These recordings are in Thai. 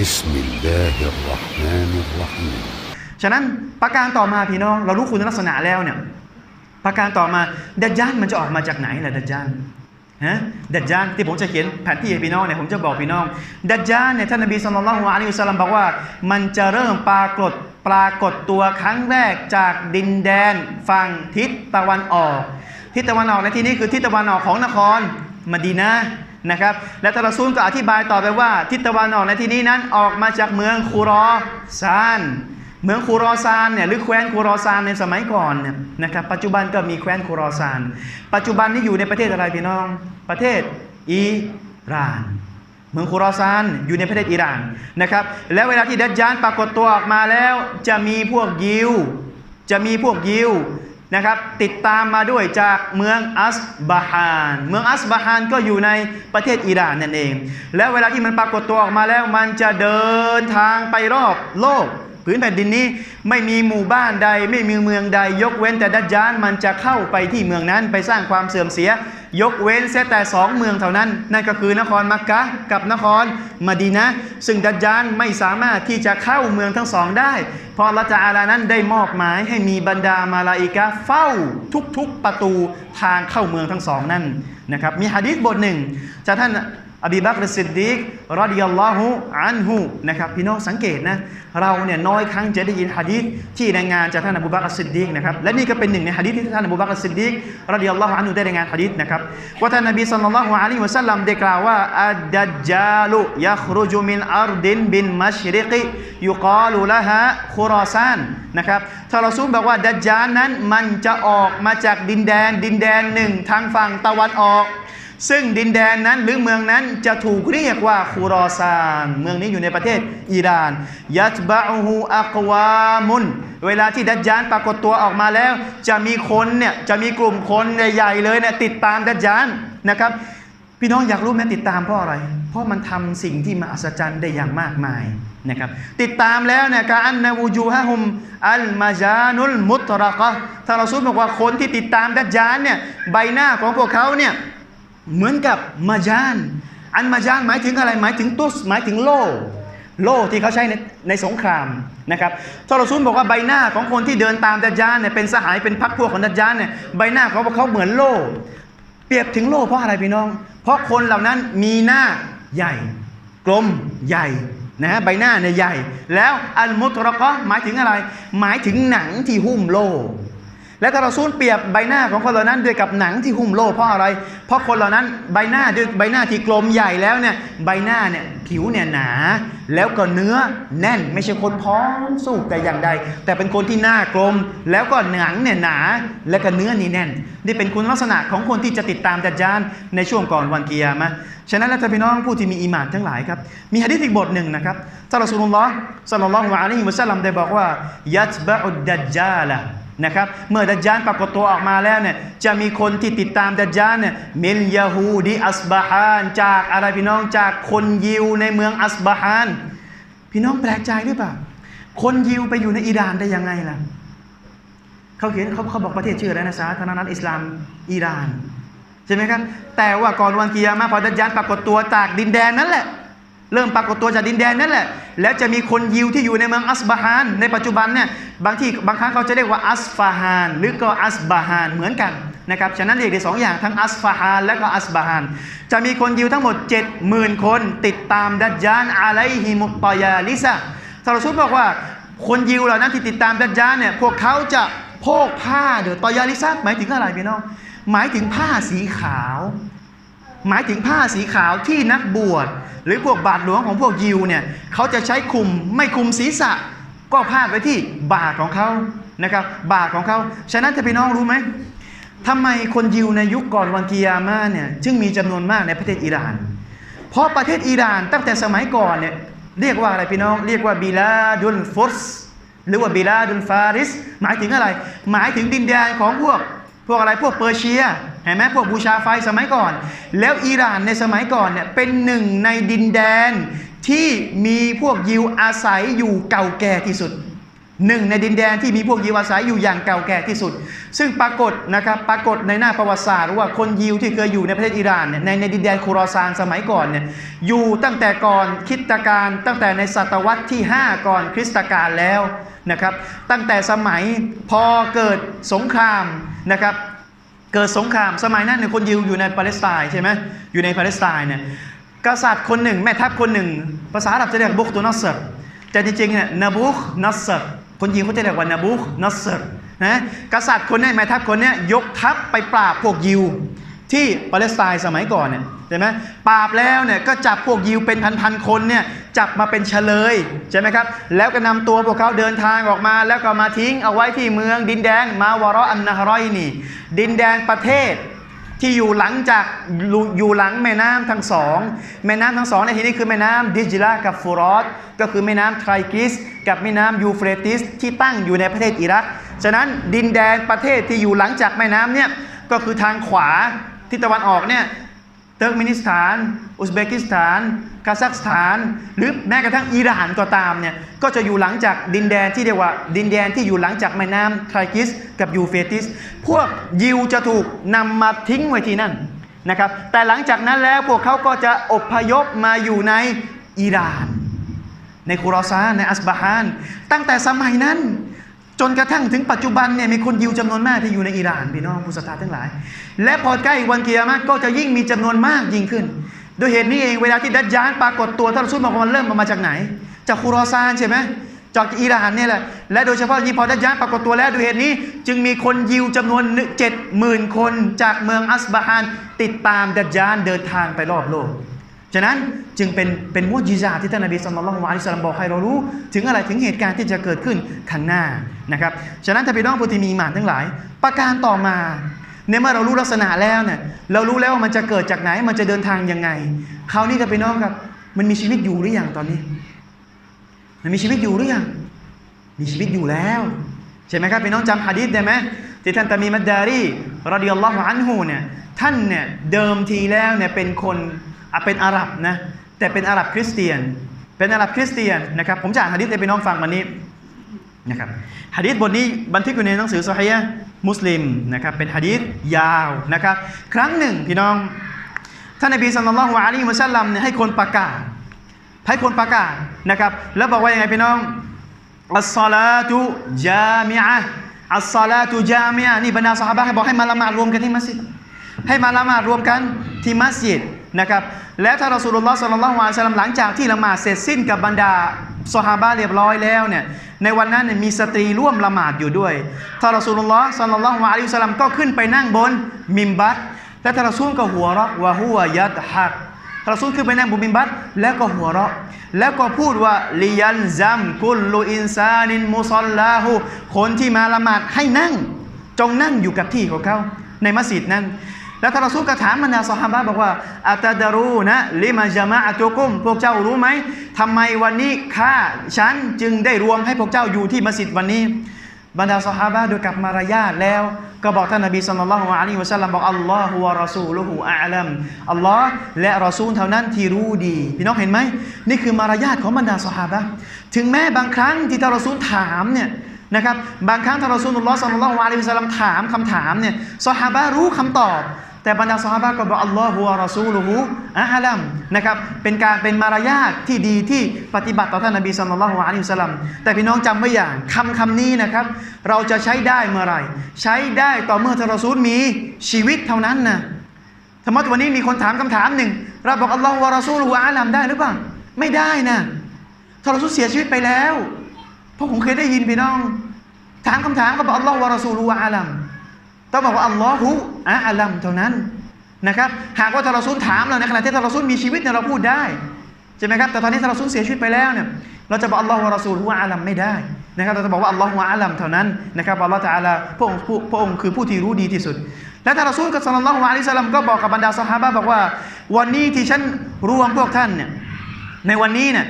بسم الله الرحمن الرحيم ฉะนั้นประการต่อมาพี่น้อง เรารู้คุณลักษณะแล้วเนี่ย ประการต่อมาดัจจานมันจะออกมาจากไหนล่ะดัจจานฮะดัจจานที่ผมจะเขียนแผนที่ให้พี่น้องเนี่ยผมจะบอกพี่น้อง ดัจจานเนี่ยท่านนบีสุลต่านละฮ์อะลัยฮิวะสัลลัมบอกว่า มันจะเริ่มปรากฏปรากฏตัวครั้งแรกจากดินแดนฝั่งทิศตะวันออก ทิศตะวันออกในที่นี้คือทิศตะวันออกของนครมดีนะห์ นะครับ และทารซูลก็อธิบายต่อไปว่า ทิศตะวันออกในที่นี้นั้นออกมาจากเมืองคูรอซาน เมืองคูรอซานเนี่ยหรือแคว้นคูรอซานในสมัยก่อนเนี่ยนะครับปัจจุบันก็มีแคว้นคูรอซาน ปัจจุบันนี้อยู่ในประเทศอะไรพี่น้อง ประเทศอิหร่านเมืองคูรอซานอยู่ในประเทศอิหร่านนะครับแล้วเวลาที่ดัจจานปรากฏตัวออกมาแล้ว จะมีพวกยิว จะมีพวกยิว นะครับติดตามมาด้วยจากเมืองอัสบาฮานเมืองอัสบาฮานก็อยู่ในประเทศอิหร่านนั่นเอง แล้วเวลาที่มันปรากฏตัวออกมาแล้วมันจะเดินทางไปรอบโลกพื้นแผ่นดินนี้ไม่มีหมู่บ้านใด ไม่มีเมืองใดยกเว้นแต่ดัจจานมันจะเข้าไปที่เมืองนั้นไปสร้างความเสื่อมเสีย ยกเว้นเสียแต่สองเมืองเท่านั้น นั่นก็คือนครมักกะกับนครมดีนะ ซึ่งดัจจานไม่สามารถที่จะเข้าเมืองทั้งสองได้ เพราะละจาอาลานั้นได้มอบหมายให้มีบรรดามาลาอิกะเฝ้าทุกๆประตูทางเข้าเมืองทั้งสองนั่นนะครับมีฮะดีษบทหนึ่งจากท่าน อบีบักรสิดดีกรอดิยัลลอฮุอันฮุนะครับพี่น้องสังเกตนะเราเนี่ยน้อยครั้งจะได้ยินฮะดีษที่รายงานจากท่านอบูบักรสิดดีกนะครับและนี่ก็เป็นหนึ่งในฮะดีษที่ท่านอบูบักรสิดดีกรอดิยัลลอฮุอันฮุได้รายงานฮะดีษนะครับว่าท่านนบีศ็อลลัลลอฮุอะลัยฮิวะซัลลัมได้กล่าวว่าอัดดัจจาลุยัครุจุมินอัรดินบินมัชริกิยุกาลุละฮะคุรอซานนะครับทารอซูลบอกว่าดัจจาลนั้นมันจะออกมาจากดินแดนดินแดนหนึ่งทางฝั่งตะวันออก ซึ่งดินแดนนั้นหรือเมืองนั้นจะถูกเรียกว่าคูรอซาน เมืองนี้อยู่ในประเทศอิหร่าน ยัตบะฮูอักวามุน เวลาที่ดัจจานปรากฏตัวออกมาแล้ว จะมีคนเนี่ยจะมีกลุ่มคนใหญ่ๆเลยเนี่ยติดตามดัจจานนะครับ พี่น้องอยากรู้ไหมติดตามเพราะอะไร เพราะมันทำสิ่งที่มหัศจรรย์ได้อย่างมากมายนะครับติดตามแล้วเนี่ยกาอันนาวูจูฮะฮุมอัลมาจานุลมุตรกะท่านเราซูบอกว่าคนที่ติดตามดัจจานเนี่ยใบหน้าของพวกเขาเนี่ย เหมือนกับมาจาน อันมาจานหมายถึงอะไรหมายถึงตุสหมายถึงโล่โล่ที่เขาใช้ในในสงครามนะครับทรซุนบอกว่าใบหน้าของคนที่เดินตามดัจจานเนี่ยเป็นสหายเป็นพักพวกของดัจจานเนี่ยใบหน้าเของพวกเขาเหมือนโล่ เปรียบถึงโล่เพราะอะไรพี่น้อง เพราะคนเหล่านั้นมีหน้าใหญ่ กลมใหญ่นะฮะใบหน้าเนี่ยใหญ่ แล้วอัลมุตรกะหมายถึงอะไร หมายถึงหนังที่หุ้มโล่ และถ้าเราซูลเปรียบใบหน้าของคนเหล่านั้นด้วยกับหนังที่หุ้มโลกเพราะอะไร เพราะคนเหล่านั้นใบหน้าด้วยใบหน้าที่กลมใหญ่แล้วเนี่ยใบหน้าเนี่ยผิวเนี่ยหนา แล้วก็เนื้อแน่นไม่ใช่คนพร้อมสู้แต่อย่างใด แต่เป็นคนที่หน้ากลม แล้วก็หนังเนี่ยหนาและก็เนื้อนี่แน่น นี่เป็นคุณลักษณะของคนที่จะติดตามดัจจานในช่วงก่อนวันกิยามะฉะนั้นแล้วท่านพี่น้องผู้ที่มีอีหมานทั้งหลายครับมีหะดีษอีกบทหนึ่งนะครับท่านรอสูลุลลอฮ์ศ็อลลัลลอฮุอะลัยฮิวะซัลลัมได้บอกว่ายัตบะอุดดัจจาละ นะครับเมื่อดัจจานปรากฏตัวออกมาแล้วเนี่ยจะมีคนที่ติดตามดัจจานเนี่ยมิลยาฮูดีอัสบาฮานจากอะไรพี่น้องจากคนยิวในเมืองอัสบาฮานพี่น้องแปลกใจหรือเปล่าคนยิวไปอยู่ในอิหร่านได้ยังไงล่ะเขาเขียนเขาเขาบอกประเทศชื่ออะไรนะสาธารณรัฐอิสลามอิหร่านใช่ไหมครับแต่ว่าก่อนวันกิยามะพอดัจจานปรากฏตัวจากดินแดนนั้นแหละ เริ่มปรากฏตัวจากดินแดนนั่นแหละ แล้วจะมีคนยิวที่อยู่ในเมืองอัสบาฮาน ในปัจจุบันเนี่ยบางที่บางครั้งเขาจะเรียกว่าอัสฟาฮาน หรือก็อัสบาฮานเหมือนกันนะครับ ฉะนั้นเรียกได้สองอย่างทั้งอัสฟาฮานและก็อัสบาฮาน จะมีคนยิวทั้งหมด 70,000 คนติดตามดัจจานอะไลฮิมุตตยาลิซะซาลชุดบอกว่าคนยิวเหล่านั้นที่ติดตามดัจจานเนี่ยพวกเขาจะโพกผ้าเดี๋ยวตอยาลิซะหมายถึงอะไรพี่น้องหมายถึงผ้าสีขาว หมายถึงผ้าสีขาวที่นักบวช หรือพวกบาทหลวงของพวกยิวเนี่ยเขาจะใช้คลุมไม่คลุมศีรษะ ก็พาดไว้ที่บาทของเขานะครับ บาทของเขาฉะนั้นถ้าพี่น้องรู้ไหมทำไมคนยิวในยุคก่อนวันกิยามาเนี่ยจึงมีจำนวนมากในประเทศอิหร่าน เพราะประเทศอิหร่านตั้งแต่สมัยก่อนเนี่ยเรียกว่าอะไรพี่น้อง เรียกว่าบิลาดุลฟุสหรือว่าบิลาดุลฟาริส หมายถึงอะไร หมายถึงดินแดนของพวก พวกอะไรพวกเปอร์เซีย เห็นไหมพวกบูชาไฟสมัยก่อน แล้วอิหร่านในสมัยก่อนเนี่ยเป็นหนึ่งในดินแดนที่มีพวกยิวอาศัยอยู่เก่าแก่ที่สุดหนึ่งในดินแดนที่มีพวกยิวอาศัยอยู่อย่างเก่าแก่ที่สุด ซึ่งปรากฏนะครับปรากฏในหน้าประวัติศาสตร์ว่าคนยิวที่เคยอยู่ในประเทศอิหร่านเนี่ยในในดินแดนคูรอซานสมัยก่อนเนี่ยอยู่ตั้งแต่ก่อนคริสตกาลตั้งแต่ในศตวรรษที่ 5 ก่อนคริสตกาลแล้วนะครับตั้งแต่สมัยพอเกิดสงครามนะครับ เกิดสงครามสมัยนั้นเนี่ยคนยิวอยู่ในปาเลสไตน์ใช่ไหมอยู่ในปาเลสไตน์เนี่ยกษัตริย์คนหนึ่ง แม่ทัพคนหนึ่ง ภาษาอาหรับจะเรียกบุกตุนัสเซอร์แต่จริงๆเนี่ยนบุกนัสเซอร์คนยิวเขาจะเรียกว่านาบุกนัสเซอร์นะกษัตริย์คนนี้แม่ทัพคนนี้ยกทัพไปปราบพวกยิว ที่ปาเลสไตน์สมัยก่อนเนี่ยใช่ไหมปราบแล้วเนี่ยก็จับพวกยิวเป็นพันๆคนเนี่ยจับมาเป็นเฉลยใช่ไหมครับแล้วก็นำตัวพวกเขาเดินทางออกมา แล้วก็มาทิ้งเอาไว้ที่เมืองดินแดนมาวาระอันนาฮรอยนี่ ดินแดนประเทศที่อยู่หลังจากอยู่หลังแม่น้ำทั้งสองแม่น้ำทั้งสองในที่นี้คือแม่น้ำดิจิลากับฟูรอสก็คือแม่น้ำไทรกิส กับแม่น้ำยูเฟรติสที่ตั้งอยู่ในประเทศอิรัก ฉะนั้นดินแดนประเทศที่อยู่หลังจากแม่น้ำเนี่ยก็คือทางขวา ทิศตะวันออกเนี่ยเติร์กมินิสถาน อุซเบกิสถานคาซัคสถาน หรือแม้กระทั่งอิหร่านก็ตามเนี่ยก็จะอยู่หลังจากดินแดนที่เรียกว่าดินแดนที่อยู่หลังจากแม่น้ำไทรกิสกับยูเฟติส พวกยิวจะถูกนำมาทิ้งไว้ที่นั่นนะครับแต่หลังจากนั้นแล้วพวกเขาก็จะอพยพมาอยู่ในอิหร่าน ในคุรอซาในอัสบาฮาน ตั้งแต่สมัยนั้น จนกระทั่งถึงปัจจุบันเนี่ยมีคนยิวจำนวนมากที่อยู่ในอิหร่านพี่น้องผู้ศรัทธาทั้งหลาย และพอใกล้วันเกียรติก็จะยิ่งมีจำนวนมากยิ่งขึ้น โดยเหตุนี้เองเวลาที่ดัจญานปรากฏตัวท่านรอซูลบอกว่ามันเริ่มมาจากไหน จากคุรอซานใช่ไหมจากอิหร่านเนี่ยแหละและโดยเฉพาะยิ่งพอดัจญานปรากฏตัวแล้วโดยเหตุนี้ จึงมีคนยิวจำนวนเจ็ดหมื่นคน จากเมืองอัสบาฮานติดตามดัจญานเดินทางไปรอบโลก ฉะนั้นจึงเป็นเป็นมุจิซาที่ท่านนบีสุลต่านละฮ์วะลิสลามบอกให้เรารู้ ถึงอะไรถึงเหตุการณ์ที่จะเกิดขึ้นข้างหน้านะครับฉะนั้นถ้าพี่น้องผู้ที่มีหมานทั้งหลาย ประการต่อมาในเมื่อเรารู้ลักษณะแล้วเนี่ยเรารู้แล้วว่ามันจะเกิดจากไหนมันจะเดินทางยังไงคราวนี้กับพี่น้องครับ มันมีชีวิตอยู่หรือยังตอนนี้ มันมีชีวิตอยู่หรือยังมีชีวิตอยู่แล้วใช่ไหมครับพี่น้องจำฮะดีษได้ไหมที่ท่านตามีมัดดารีรดิยัลลอฮุอันฮูเนี่ยท่านเนี่ยเดิมทีแล้วเนี่ยเป็นคน อะเป็นอาหรับนะแต่เป็นอาหรับคริสเตียน เป็นอาหรับคริสเตียนนะครับผมจะอ่านฮะดีษให้พี่น้องฟังวันนี้นะครับฮะดีษบทนี้บันทึกอยู่ในหนังสือซอฮียะมุสลิมนะครับเป็นฮะดีษยาวนะครับ ครั้งหนึ่งพี่น้องท่านนบีสัลลัลลอฮุอะลัยฮิวะซัลลัมเนี่ยให้คนประกาศ ให้คนประกาศนะครับแล้วบอกว่ายังไงพี่น้องอัสซาลาตุจามิอะอัสซาลาตุจามิอะนี่บรรดาสหายให้บอกให้มาละหมาดรวมกันที่มัสยิดให้มาละหมาดรวมกันที่มัสยิด นะครับแล้วท่านรอสูลุลลอฮ์สัลลัลลอฮุอะลัยฮิวะซัลลัมหลังจากที่ละหมาดเสร็จสิ้นกับบรรดาสหายเรียบร้อยแล้วเนี่ยในวันนั้นเนี่ยมีสตรีร่วมละหมาดอยู่ด้วยท่านรอสูลุลลอฮ์สัลลัลลอฮุอะลัยฮิวะซัลลัมก็ขึ้นไปนั่งบนมิมบัตและท่านรอซูลก็หัวเราะวะฮุวะยัดฮักรอซูลขึ้นไปนั่งบนมิมบัตแล้วก็หัวเราะ แล้วก็พูดว่าลิยันซัมกุลลูอินซานินมุซอลลาหูคนที่มาละหมาดให้นั่ง จงนั่งอยู่กับที่ของเขาในมัสยิดนั้น แล้วท่านรอซูลก็ถามบรรดาซอฮาบะบอกว่าอัตดารูนะลิมาจามะอะตุกุม พวกเจ้ารู้ไหมทำไมวันนี้ข้าฉันจึงได้รวมให้พวกเจ้าอยู่ที่มัสยิดวันนี้ บรรดาซอฮาบะโดยกับมารยาทแล้ว ก็บอกท่านนบีสุลต่านละฮ์อะลัยฮิวะสัลลัมบอกอัลลอฮฺวะรอซูลุฮูอาลัมอัลลอฮ์และรอซูลเท่านั้นที่รู้ดี พี่น้องเห็นไหมนี่คือมารยาทของบรรดาซอฮาบะถึงแม้บางครั้งที่ท่านรอซูลถามเนี่ยนะครับบางครั้งท่านรอซูลุลลอฮ์สัลลัลลอฮุอะลัยฮิวะสัลลัมถามคำถามเนี่ยซอฮาบะห์รู้คำตอบ แต่บรรดาซอฮาบะก็บอกอัลลอฮฺวะรอซูลุฮูอาลัมนะครับเป็นการเป็นมารยาทที่ดีที่ปฏิบัติต่อท่านนบีสุลต่านละฮ์อะลัยฮิสลัมแต่พี่น้องจำไว้อย่างคำคำนี้นะครับ เราจะใช้ได้เมื่อไหร่ ใช้ได้ต่อเมื่อท่านรอซูลมีชีวิตเท่านั้นนะสมมติวันนี้มีคนถามคำถามหนึ่งเราบอกอัลลอฮฺวะรอซูลุฮูอาลัมได้หรือเปล่าไม่ได้นะท่านรอซูลเสียชีวิตไปแล้วเพราะผมเคยได้ยินพี่น้อง ถามคำถามก็บอกอัลลอฮฺวะรอซูลุฮูอาลัม ต้องบอกว่าอัลลอฮฺอาลัมเท่านั้นนะครับ หากว่าทารอซูลถามเราในขณะที่ทารอซูลมีชีวิตเนี่ยเราพูดได้ใช่ไหมครับแต่ตอนนี้ทารอซูลเสียชีวิตไปแล้วเนี่ยเราจะบอกอัลลอฮฺวะรอซูลฮุอาลัมไม่ได้นะครับเราจะบอกว่าอัลลอฮฺอาลัมเท่านั้นนะครับอัลลอฮฺตะอาลาพระองค์ผู้พระองค์คือผู้ที่รู้ดีที่สุด และท่านรอซูลกับสัลลัลลอฮุอะลัยฮิวะซัลลัมก็บอกกับบรรดาซอฮาบะบอกว่า วันนี้ที่ฉันรวมพวกท่านเนี่ยในวันนี้เนี่ย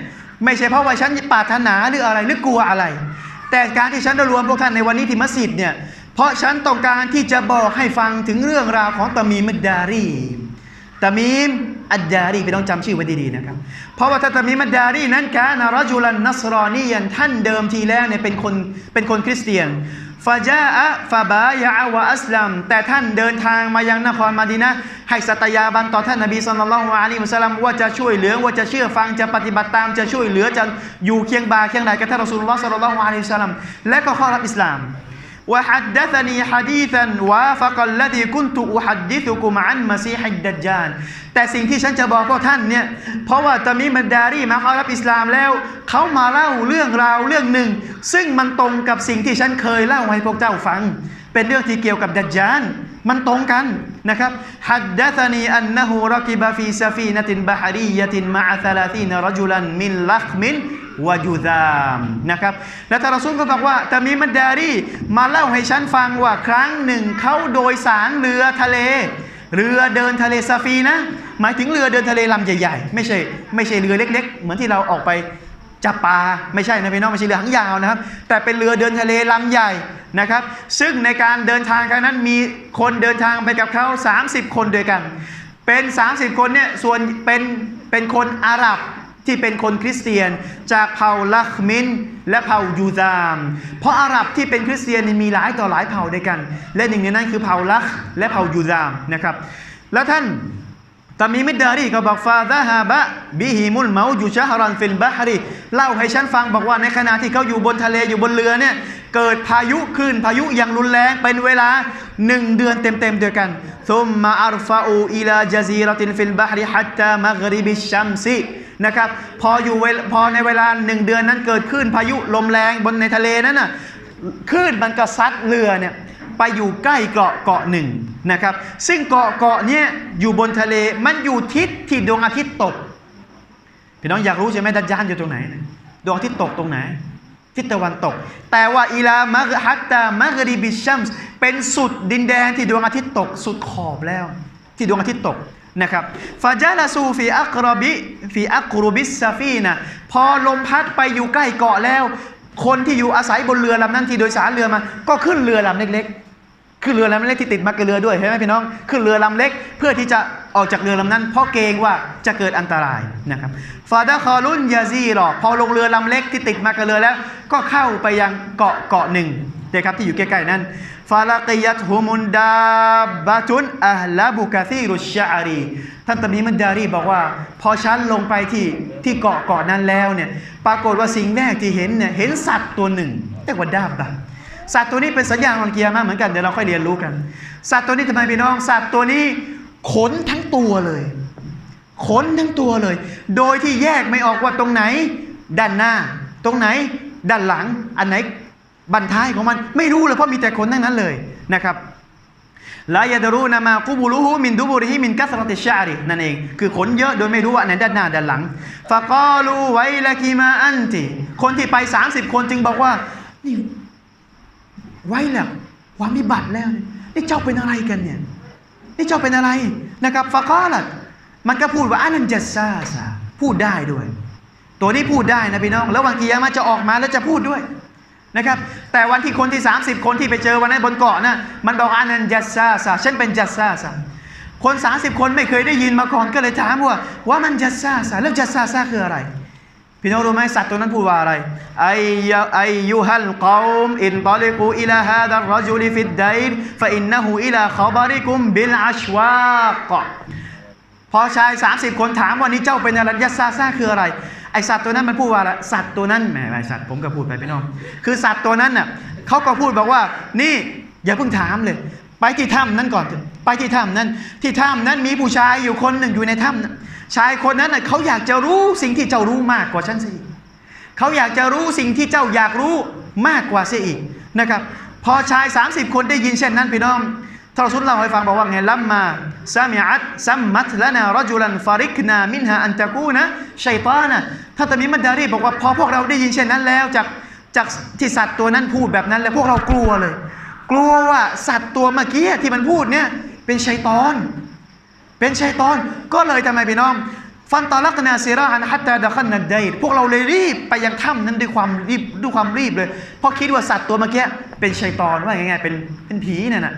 ไม่ใช่เพราะว่าฉันปรารถนาหรืออะไรหรือกลัวอะไร แต่การที่ฉันได้รวมพวกท่านในวันนี้ที่มัสยิดเนี่ย เพราะฉันต้องการที่จะบอกให้ฟังถึงเรื่องราวของตามีมดดารีตามีมอัดดารีไปต้องจำชื่อไว้ดีๆนะครับ เพราะว่าท่านตามีมัดดารีนั้นกานะรจุลันนัสรอนียันท่านเดิมทีแล้วเนี่ยเป็นคนเป็นคนคริสเตียนฟาจาอะฟาบายะวะอัสลัม แต่ท่านเดินทางมายังนครมาดีนะให้สัตยาบันต่อท่านนบีสุลต่านละฮ์อะลัยฮิวะสัลลัมว่าจะช่วยเหลือว่าจะเชื่อฟังจะปฏิบัติตามจะช่วยเหลือจะอยู่เคียงบ่าเคียงไหนกับท่านรอสูลุลลอฮ์สัลลัลลอฮุอะลัยฮิวะสัลลัมและก็ข้ารับอิสลาม وحدثني حديثا وافق الذي كنت أحدثكم عن مسيح الدجال แต่สิ่งที่ฉันจะบอกพวกท่านเนี่ย เพราะว่าตามีมันดารีมาเข้ารับอิสลามแล้ว เขามาเล่าเรื่องราวเรื่องหนึ่ง ซึ่งมันตรงกับสิ่งที่ฉันเคยเล่าให้พวกเจ้าฟัง เป็นเรื่องที่เกี่ยวกับดัจจาน มันตรงกันนะครับฮัดดัธนีอันนะฮูรักิบะฟีซาฟีนตินบะฮารียะตินมะอะซาลาตีนรจุลันมินลักมิน วายูซามนะครับและท่านรอซูลก็บอกว่าแต่มีมัดดารีมาเล่าให้ฉันฟังว่าครั้งหนึ่งเขาโดยสารเรือทะเล เรือเดินทะเลซาฟีนะ หมายถึงเรือเดินทะเลลำใหญ่ๆ ไม่ใช่ไม่ใช่เรือเล็ก ๆ เหมือนที่เราออกไปจับปลาไม่ใช่นะพี่น้องไม่ใช่เรือหางยาวนะครับ แต่เป็นเรือเดินทะเลลำใหญ่นะครับ ซึ่งในการเดินทางครั้งนั้นมีคนเดินทางไปกับเขา 30 คนด้วยกัน เป็น 30 คนเนี่ยส่วนเป็นเป็นคนอาหรับ ที่เป็นคนคริสเตียนจากเผ่าลัคมินและเผ่ายูซาม เพราะอาหรับที่เป็นคริสเตียนมีหลายต่อหลายเผ่าด้วยกัน และหนึ่งในนั้นคือเผ่าลัคและเผ่ายูซามนะครับ แล้วท่านตามีมิดดารีก็บอกฟาดะฮาบะบิฮิมุลเมาอยู่ชะฮรันฟิลบะฮรีเล่าให้ฉันฟังบอกว่าในขณะที่เขาอยู่บนทะเลอยู่บนเรือเนี่ยเกิดพายุขึ้นพายุอย่างรุนแรงเป็นเวลาหนึ่งเดือนเต็มๆเดียวกันซุมมาอัรฟาอูอิลาจาซีรตินฟิลบะฮรีฮัตตามะกริบิชัมซี นะครับ พออยู่เวลพอในเวลาหนึ่งเดือนนั้นเกิดขึ้นพายุลมแรงบนในทะเลนั้นน่ะคลื่นมันก็ซัดเรือเนี่ยไปอยู่ใกล้เกาะเกาะหนึ่งนะครับ ซึ่งเกาะเกาะเนี้ยอยู่บนทะเลมันอยู่ทิศที่ดวงอาทิตย์ตกพี่น้องอยากรู้ใช่ไหมดัจจานอยู่ตรงไหนนะดวงอาทิตย์ตกตรงไหนทิศตะวันตก แต่ว่าอิลามะฮัตตามะกริบิชัมส์เป็นสุดดินแดนที่ดวงอาทิตย์ตก สุดขอบแล้ว ที่ดวงอาทิตย์ตก นะครับฟาจาลาซูฟีอักรบิฟีอักรุบิสซาฟีนะพอลมพัดไปอยู่ใกล้เกาะแล้ว คนที่อยู่อาศัยบนเรือลำนั้นที่โดยสารเรือมา ก็ขึ้นเรือลำเล็กๆ ขึ้นเรือลำเล็กที่ติดมากับเรือด้วยเห็นไหมพี่น้อง ขึ้นเรือลำเล็ก เพื่อที่จะออกจากเรือลำนั้น เพราะเกรงว่าจะเกิดอันตรายนะครับฟาดาคอรุนยาซีรอพอลงเรือลำเล็กที่ติดมากับเรือแล้ว ก็เข้าไปยังเกาะเกาะหนึ่งนะครับที่อยู่ใกล้ๆนั้น ฟาลากิยัตฮุมุนดาบาตุนอัลลาบุกาซีรุชารีท่านตามีมันดารีบอกว่า พอฉันลงไปที่ที่เกาะเกาะนั้นแล้วเนี่ยปรากฏว่าสิ่งแรกที่เห็นเนี่ยเห็นสัตว์ตัวหนึ่งเรียกว่าดาบะสัตว์ตัวนี้เป็นสัญญาณวันเกียร์มากเหมือนกันเดี๋ยวเราค่อยเรียนรู้กัน สัตว์ตัวนี้ทำไมพี่น้อง สัตว์ตัวนี้ขนทั้งตัวเลย ขนทั้งตัวเลย โดยที่แยกไม่ออกว่าตรงไหน ด้านหน้า ตรงไหน ด้านหลัง อันไหน บันท้ายของมันไม่รู้เลยเพราะมีแต่ขนทั้งนั้นเลยนะครับลายาดรูนามากุบูรูฮูมินดูบูริฮิมินกัสรติชารินั่นเอง คือขนเยอะโดยไม่รู้ว่าอันไหนด้านหน้าด้านหลังฟะกอลูไวละกีมาอันติคนที่ไป 30 คนจึงบอกว่า นี่ ไว้แล้วความวิบัติแล้ว นี่เจ้าเป็นอะไรกันเนี่ย นี่เจ้าเป็นอะไรนะครับฟะกอลัดมันก็พูดว่าอานันจัสซาซาพูดได้ด้วย ตัวนี้พูดได้นะพี่น้อง แล้ววันกิยามะจะออกมาแล้วจะพูดด้วย นะครับแต่วันที่คนที่ 30 คนที่ไปเจอวันนั้นบนเกาะนะมันบอกอานันจัสซาซาฉันเป็นจัสซาซาคน 30 คนไม่เคยได้ยินมาก่อนก็เลยถามว่าว่ามันจัสซาซาแล้วจัสซาซาคืออะไร พี่น้องรู้ไหมสัตว์ตัวนั้นพูดว่าอะไรไอยไอยูฮัลกอมอินตอลิกูอิลาฮาดัรรจุลิฟิดไดรฟะอินนะฮูอิลาขบาริกุมบิลอัชวาก พอชาย 30 คนถามว่านี่เจ้าเป็นอะไรยัสซาซาคืออะไร ไอสัตว์ตัวนั้นมันพูดว่าอะไรสัตว์ตัวนั้นแหมไอสัตว์ผมก็พูดไปพี่น้องคือสัตว์ตัวนั้นน่ะเขาก็พูดบอกว่า นี่อย่าเพิ่งถามเลย ไปที่ถ้ำนั้นก่อนเถอะไปที่ถ้ำนั้น ที่ถ้ำนั้นมีผู้ชายอยู่คนหนึ่งอยู่ในถ้ำชายคนนั้นน่ะเขาอยากจะรู้สิ่งที่เจ้ารู้มากกว่าฉันสิเขาอยากจะรู้สิ่งที่เจ้าอยากรู้มากกว่าเสียอีกนะครับ พอชาย 30 คนได้ยินเช่นนั้นพี่น้อง ท่านรอซุลเล่าให้ฟังบอกว่าไงลัมมาซามิอัตซัมมัตละนารจุลันฟาริกนามินฮาอันตะกูนะชัยตานะท่านตามีมัดดารีบอกว่าพอพวกเราได้ยินเช่นนั้นแล้วจากจากที่สัตว์ตัวนั้นพูดแบบนั้นแล้วพวกเรากลัวเลย กลัวว่าสัตว์ตัวเมื่อกี้ที่มันพูดเนี่ยเป็นชัยตอน เป็นชัยตอนก็เลยทำไมพี่น้อง ฟันตอลักนาซีราอันฮัตตาดะขันนัดไดพวกเราเลยรีบไปยังถ้ำนั้นด้วยความรีบด้วยความรีบเลยเพราะคิดว่าสัตว์ตัวเมื่อกี้เป็นชัยตอนว่าง่ายเป็นเป็นผีนั่นน่ะ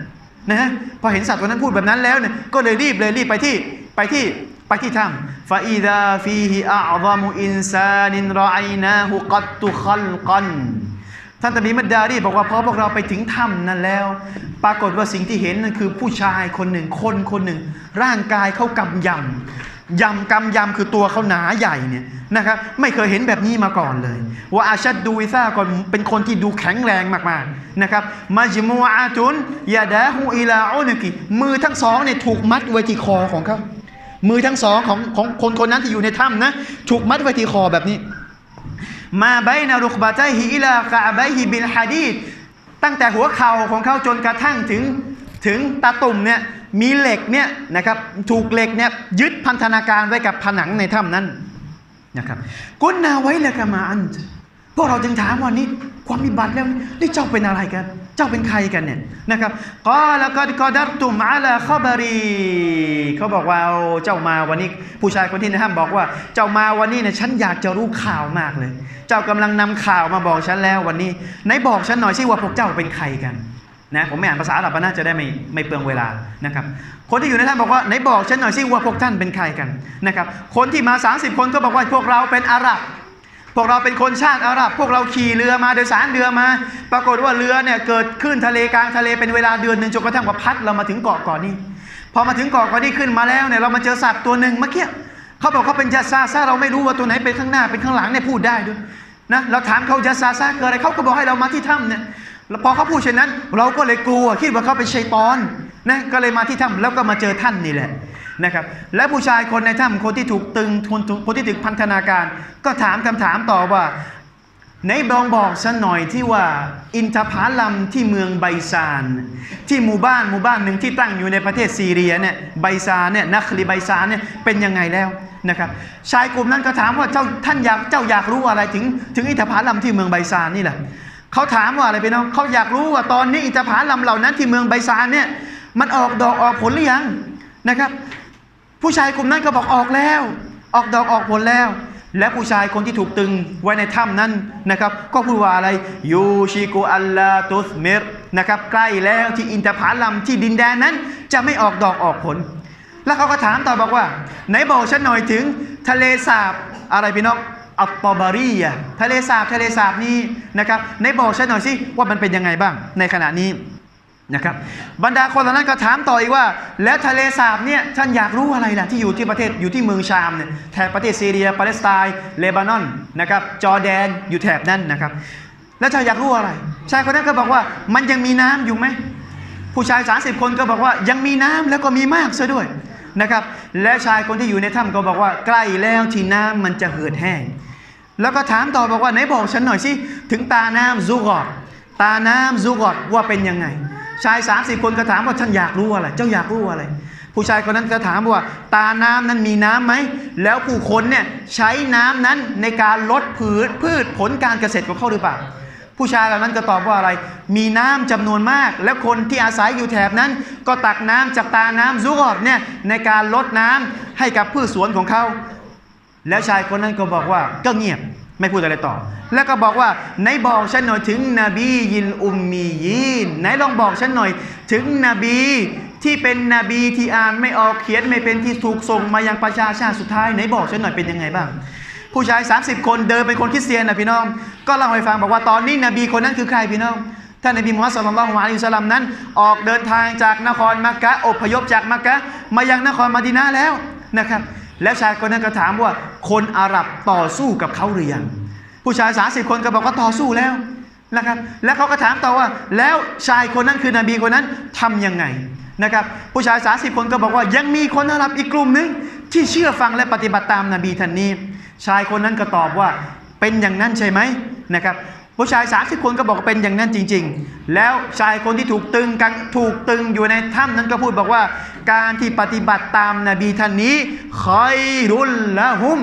นะพอเห็นสัตว์ตัวนั้นพูดแบบนั้นแล้วเนี่ยก็เลยรีบเลยรีบไปที่ไปที่ไปที่ถ้ำฟาอิดาฟีฮิอัลมุอินซานินรอไอนาหุกัตตุคัลกันท่านตบีมัดดารีบอกว่าพอพวกเราไปถึงถ้ำนั้นแล้ว ปรากฏว่าสิ่งที่เห็นนั่นคือผู้ชายคนหนึ่งคนคนหนึ่ง ร่างกายเขากำยำ ยำกำยำคือตัวเขาหนาใหญ่เนี่ยนะครับไม่เคยเห็นแบบนี้มาก่อนเลยว่าอาชัดดูวิซาก่อนเป็นคนที่ดูแข็งแรงมากๆนะครับมาจิมูอาตุนยาดาฮูอิลาอุนกิมือทั้งสองเนี่ยถูกมัดไว้ที่คอของเขามือทั้งสองของของคนคนนั้นที่อยู่ในถ้ำนะถูกมัดไว้ที่คอแบบนี้ มาไบนารุกบาใจฮิอิลากะไบฮิบิลฮะดีดตั้งแต่หัวเข่าของเขาจนกระทั่งถึงถึงตาตุ่มเนี่ย มีเหล็กเนี่ยนะครับถูกเหล็กเนี่ยยึดพันธนาการไว้กับผนังในถ้ำนั้นนะครับกุนนาไว้ละกะมาอันพวกเราจึงถามว่านี่ความมีบัตรแล้วนี่เจ้าเป็นอะไรกัน เจ้าเป็นใครกันเนี่ยนะครับก็แล้วก็กอดัรตุมอาลาขบารีเขาบอกว่าเจ้ามาวันนี้ ผู้ชายคนที่ในถ้ำบอกว่า เจ้ามาวันนี้เนี่ยฉันอยากจะรู้ข่าวมากเลย เจ้ากำลังนำข่าวมาบอกฉันแล้ววันนี้ไหนบอกฉันหน่อยสิว่าพวกเจ้าเป็นใครกัน นะผมไม่อ่านภาษาอาหรับนะจะได้ไม่ไม่เปลืองเวลานะครับคนที่อยู่ในถ้ำบอกว่าไหนบอกฉันหน่อยสิว่าพวกท่านเป็นใครกันนะครับคนที่มา 30 คนก็บอกว่าพวกเราเป็นอาหรับ พวกเราเป็นคนชาติอาหรับ พวกเราขี่เรือมาโดยสารเรือมา ปรากฏว่าเรือเนี่ยเกิดขึ้นทะเลกลางทะเลเป็นเวลาเดือนหนึ่งจนกระทั่งว่าพัดเรามาถึงเกาะเก่อนนี้พอมาถึงเกาะเก่อนนี้ขึ้นมาแล้วเนี่ยเรามาเจอสัตว์ตัวหนึ่งเมื่อกี้เขาบอกเขาเป็นจัสซาซาเราไม่รู้ว่าตัวไหนเป็นข้างหน้าเป็นข้างหลังเนี่ยพูดได้ด้วยนะเราถามเขาจัสซาซาคืออะไรเขาก็บอกให้เรามาที่ถ้ำเนี่ย แล้วพอเขาพูดเช่นนั้น เราก็เลยกลัวคิดว่าเขาเป็นชัยตอนนะก็เลยมาที่ถ้ำแล้วก็มาเจอท่านนี่แหละนะครับและผู้ชายคนในถ้ำคนที่ถูกตึงคนคนที่ถูกพันธนาการ ก็ถามคำถามต่อว่าในบองบอกฉันหน่อยที่ว่าอินทผาลัมที่เมืองไบซาน ที่หมู่บ้านหมู่บ้านหนึ่งที่ตั้งอยู่ในประเทศซีเรียเนี่ยไบซานเนี่ยนักลีไบซานเนี่ยเป็นยังไงแล้วนะครับชายกลุ่มนั้นก็ถามว่าเจ้าท่านอยากเจ้าอยากรู้อะไรถึง ถึงอินทผาลัมที่เมืองไบซานนี่แหละ เขาถามว่าอะไรไปน้องเขาอยากรู้ว่าตอนนี้อินทผาลัมเหล่านั้นที่เมืองไบซานเนี่ยมันออกดอกออกผลหรือยังนะครับ ผู้ชายกลุ่มนั้นก็บอกออกแล้ว ออกดอกออกผลแล้ว และผู้ชายคนที่ถูกตึงไว้ในถ้ำนั้นนะครับ ก็พูดว่าอะไรยูชิกุอัลลาตุสเมรนะครับ ใกล้แล้วที่อินทผลัมที่ดินแดนนั้น จะไม่ออกดอกออกผล แล้วเขาก็ถามต่อบอกว่า ไหนบอกฉันหน่อยถึงทะเลสาบอะไรพี่น้อง อัตตบารีอะทะเลสาบทะเลสาบนี้นะครับไหนบอกฉันหน่อยสิว่ามันเป็นยังไงบ้าง ในขณะนี้นะครับบรรดาคนเหล่านั้นก็ถามต่ออีกว่า แล้วทะเลสาบเนี่ยท่านอยากรู้อะไรล่ะที่อยู่ที่ประเทศอยู่ที่เมืองชามเนี่ยแถบประเทศซีเรียปาเลสไตน์เลบานอนนะครับจอร์แดนอยู่แถบนั้นนะครับ แล้วท่านอยากรู้อะไรชายคนนั้นก็บอกว่ามันยังมีน้ำอยู่ไหมผู้ชาย30คนก็บอกว่ายังมีน้ำแล้วก็มีมากซะด้วยนะครับ และชายคนที่อยู่ในถ้ำก็บอกว่า ใกล้แล้วที่น้ำมันจะเหือดแห้ง แล้วก็ถามต่อบอกว่าไหนบอกฉันหน่อยสิถึงตาน้ำซูกอดตาน้ำซูกอดว่าเป็นยังไง ชาย30คนก็ถามว่าท่านอยากรู้อะไร เจ้าอยากรู้อะไร ผู้ชายคนนั้นก็ถามว่า ตาน้ำนั้นมีน้ำไหม แล้วผู้คนเนี่ยใช้น้ำนั้นในการลดพืชพืชผลการเกษตรของเขาหรือเปล่า ผู้ชายเหล่านั้นก็ตอบว่าอะไร มีน้ำจำนวนมาก และคนที่อาศัยอยู่แถบนั้น ก็ตักน้ำจากตาน้ำซูกอดเนี่ยในการลดน้ำให้กับพืชสวนของเขา แล้วชายคนนั้นก็บอกว่าก็เงียบไม่พูดอะไรต่อ แล้วก็บอกว่าไหนบอกฉันหน่อยถึงนบียินอุมมียีนไหนลองบอกฉันหน่อยถึงนบีที่เป็นนบีที่อ่านไม่ออกเขียนไม่เป็นที่ถูกส่งมายังประชาชาติสุดท้ายไหนบอกฉันหน่อยเป็นยังไงบ้าง ผู้ชาย 30 คนเดินเป็นคนคริสเตียนนะพี่น้อง ก็เล่าให้ฟังบอกว่าตอนนี้นบีคนนั้นคือใครพี่น้องท่านนบีมุฮัมมัดสุลลัลลอฮุอะลัยฮิวะซัลลัมนั้น ออกเดินทางจากนครมักกะอพยพจากมักกะมายังนครมะดีนะห์แล้วนะครับ แล้วชายคนนั้นก็ถามว่าคนอาหรับต่อสู้กับเขาหรือยังผู้ชาย30คนก็บอกว่าต่อสู้แล้วนะครับ แล้วเขาก็ถามต่อว่า แล้วชายคนนั้นคือนบีคนนั้นทำยังไงนะครับ ผู้ชาย30คนก็บอกว่ายังมีคนอาหรับอีกกลุ่มหนึง ที่เชื่อฟังและปฏิบัติตามนบีท่านนี้ ชายคนนั้นก็ตอบว่าเป็นอย่างนั้นใช่ไหมนะครับผู้ชาย 30 คนก็บอกเป็นอย่างนั้นจริง ๆ แล้วชายคนที่ถูกตึงกันถูกตึงอยู่ในถ้ำนั้นก็พูดบอกว่า การที่ปฏิบัติตามนบีท่านนี้คอยรุนละหุม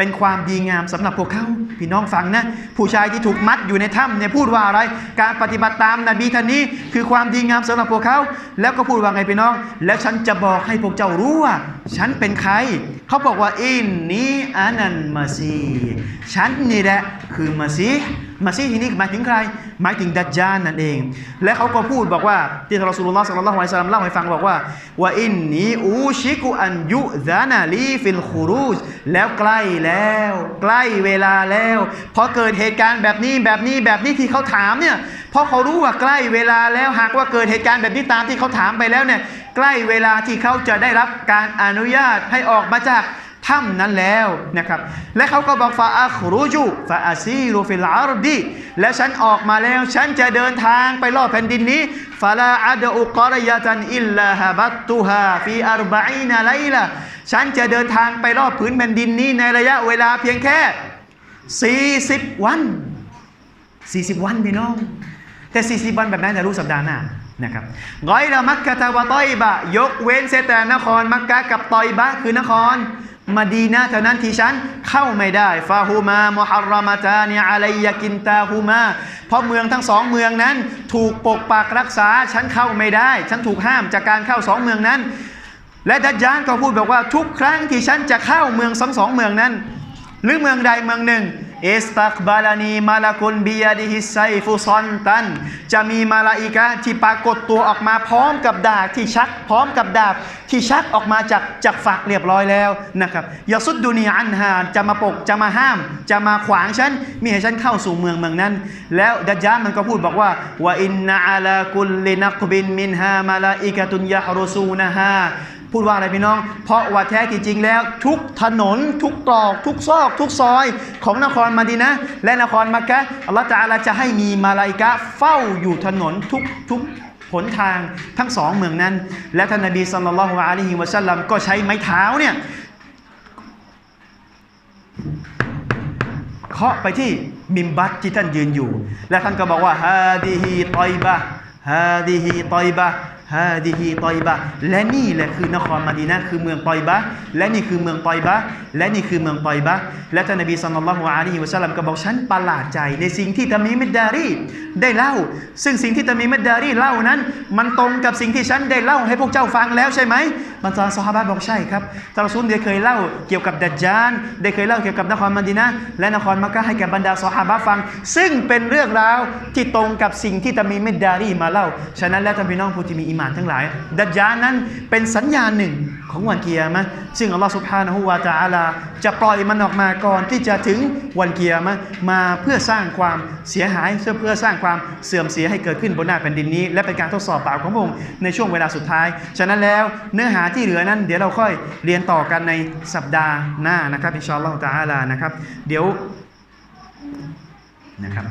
เป็นความดีงามสำหรับพวกเขาพี่น้องฟังนะ ผู้ชายที่ถูกมัดอยู่ในถ้ำเนี่ยพูดว่าอะไร การปฏิบัติตามนบีท่านนี้คือความดีงามสำหรับพวกเขา แล้วก็พูดว่าไงพี่น้อง แล้วฉันจะบอกให้พวกเจ้ารู้ว่า ฉันเป็นใคร เขาบอกว่าอินนี้อานันมาซี ฉันนี่แหละคือมาซี มาซีห์ที่นี่หมายถึงใคร หมายถึงดัจจานนั่นเอง และเขาก็พูดบอกว่า ที่ท่านรสุลลอฮ์สัลลัลลอฮุอะลัยฮิวะซัลลัมเล่าให้ฟังบอกว่าว่าอินนี้อูชิกุอันยุซานาลีฟิลคูรูจแล้วใกล้แล้ว ใกล้เวลาแล้วพอเกิดเหตุการณ์แบบนี้แบบนี้แบบนี้ที่เขาถามเนี่ยพราะเขารู้ว่าใกล้เวลาแล้วหากว่าเกิดเหตุการณ์แบบนี้ตามที่เขาถามไปแล้วเนี่ยใกล้เวลาที่เขาจะได้รับการอนุญาตให้ออกมาจาก ถ้ำนั้นแล้วนะครับ และเขาก็บอกฟาอัครูจูฟาอาซีรูฟิลอาร์ดีและฉันออกมาแล้ว ฉันจะเดินทางไปรอบแผ่นดินนี้ฟาลาอัดอุกรยะตันอิลลาฮะบัตตุฮาฟีอัรบะอีนาไลละฉันจะเดินทางไปรอบผืนแผ่นดินนี้ในระยะเวลาเพียงแค่ 40 วัน 40 วันพี่น้อง แต่ 40 วันแบบนั้นจะรู้สัปดาห์หน้านะครับร้อยละมักกะตะวะตอยบะ ยกเว้นเสแต่นครมักกะกับตอยบะคือนคร มาดีนะเท่านั้นที่ฉันเข้าไม่ได้ฟาฮูมามุฮัรรามาตานีอะไรยากินตาฮูมาเพราะเมืองทั้งสองเมืองนั้น ถูกปกปักรักษาฉันเข้าไม่ได้ ฉันถูกห้ามจากการเข้าสองเมืองนั้น และดัจจานก็พูดบอกว่าทุกครั้งที่ฉันจะเข้าเมืองสองสองเมืองนั้น หรือเมืองใดเมืองหนึ่ง อิสตักบาลานีมาลากุนบียาดิฮิไซฟุซอนตัน จะมีมาลาอิกะที่ปรากฏตัวออกมาพร้อมกับดาบที่ชัก พร้อมกับดาบที่ชักออกมาจากจากฝักเรียบร้อยแล้วนะครับยาสุดดุนีอันฮาจะมาปกจะมาห้าม จะมาขวางฉันมีให้ฉันเข้าสู่เมืองเมืองนั้น แล้วดัจจานมันก็พูดบอกว่าว่าอินนาอาลากุลลินักบินมินฮามาลาอิกะตุนยะฮรุซูนะฮา พูดว่าอะไรพี่น้อง เพราะว่าแท้ที่จริงแล้ว ทุกถนน ทุกตรอก ทุกซอก ทุกซอย ของนครมาดีนะ และนครมักกะอัลลอฮฺตะอาลาจะให้มีมาลาอิกะเฝ้าอยู่ถนนทุกทุกหนทางทั้งสองเมืองนั้น และท่านนบีสัลลัลลอฮุอะลัยฮิวะสัลลัมก็ใช้ไม้เท้าเนี่ยเคาะไปที่มิมบัตที่ท่านยืนอยู่ และท่านก็บอกว่าฮาดิฮีตอยบะฮาดิฮีตอยบะ ฮาดิฮีตอยบะและนี่แหละคือนครมาดีนะคือเมืองตอยบะและนี่คือเมืองตอยบะและนี่คือเมืองตอยบะและท่านนบีสุลลัลละฮ์อัลัยฮิวะสัลลัมก็บอกฉันประหลาดใจ ในสิ่งที่ตามีมิดดารีได้เล่า ซึ่งสิ่งที่ตามีมิดดารีเล่านั้น มันตรงกับสิ่งที่ฉันได้เล่าให้พวกเจ้าฟังแล้วใช่ไหม บรรดาซอฮาบะบอกใช่ครับท่านรอซูลได้เคยเล่าเกี่ยวกับดัจจานได้เคยเล่าเกี่ยวกับนครมาดีนะและนครมักกะให้แก่บรรดาซอฮาบะฟัง ซึ่งเป็นเรื่องราวที่ตรงกับสิ่งที่ตามีมิดดารีมาเล่า ฉะนั้นแล้วท่านพี่น้องผู้ที่มีอิมานทั้งหลาย ดัจจานนั้นเป็นสัญญาณหนึ่ง ของวันเกียร์มะซึ่งอัลลอฮฺสุบฮานะฮูวาตะอาลา จะปล่อยมันออกมาก่อนที่จะถึงวันเกียร์มะมาเพื่อสร้างความเสียหายเพื่อเพื่อสร้างความเสื่อมเสียให้เกิดขึ้นบนหน้าแผ่นดินนี้ และเป็นการทดสอบเปล่าของพระองค์ในช่วงเวลาสุดท้าย ฉะนั้นแล้วเนื้อหาที่เหลือนั้นเดี๋ยวเราค่อยเรียนต่อกันในสัปดาห์หน้านะครับอินชาอัลลอฮฺตะอาลานะครับ เดี๋ยวนะครับ